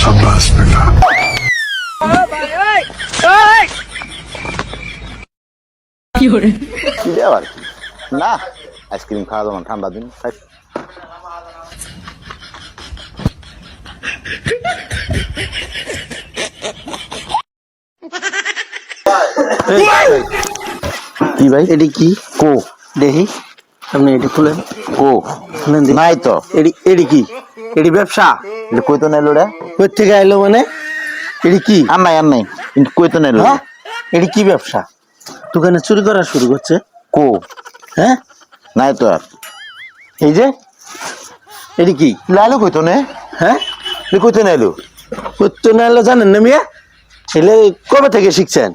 সাবাস বেটা। কি আইসক্রিম খাওয়া যাব ঠান্ডা দিন কি ভাই? এটি কি? কো। দেখি আপনি এটি খুলেন। কো। ভাই তো। এটি এটি কি? এটি ব্যবসা? কই তো নাইলো রে? কই থেকে আইলো মানে? এটি কি? আর নাই আর নাই কিন্তু কই তো নাইলো হ্যাঁ? এটি কি ব্যবসা? দোকানে চুরি করা শুরু করছে। কো? হ্যাঁ? নাই তো আর। এই যে এটি কি? লাইলো কই তো নে? হ্যাঁ? কই তো নাইলো করতে না এলো জানেন না মিয়া? ছেলে কবে থেকে শিখছেন?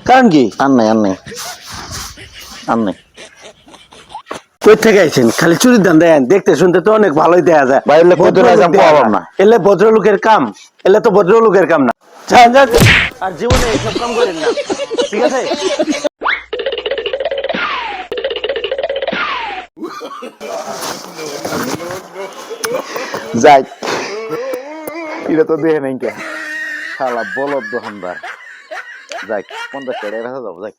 কারণ কি? আর নাই আর নাই আর নাই কই থেকে আইছেন? খালি চুরির দেন দেখতে শুনতে তো অনেক ভালোই দেখা যায়। ভাই, এলে কই তো ভদ্রলোক রাজাম পাওয়াম না। এলে ভদ্রলোকের কাম এলে তো ভদ্রলোকের কাম না। যান যান আর জীবনে এইসব কাম করেন না। ঠিক আছে? যাই। এটা তো দেখে নাই কে। শালা বলদ দোকানদার। যাই পঞ্চাশ টাকা রেখে যাব যাই।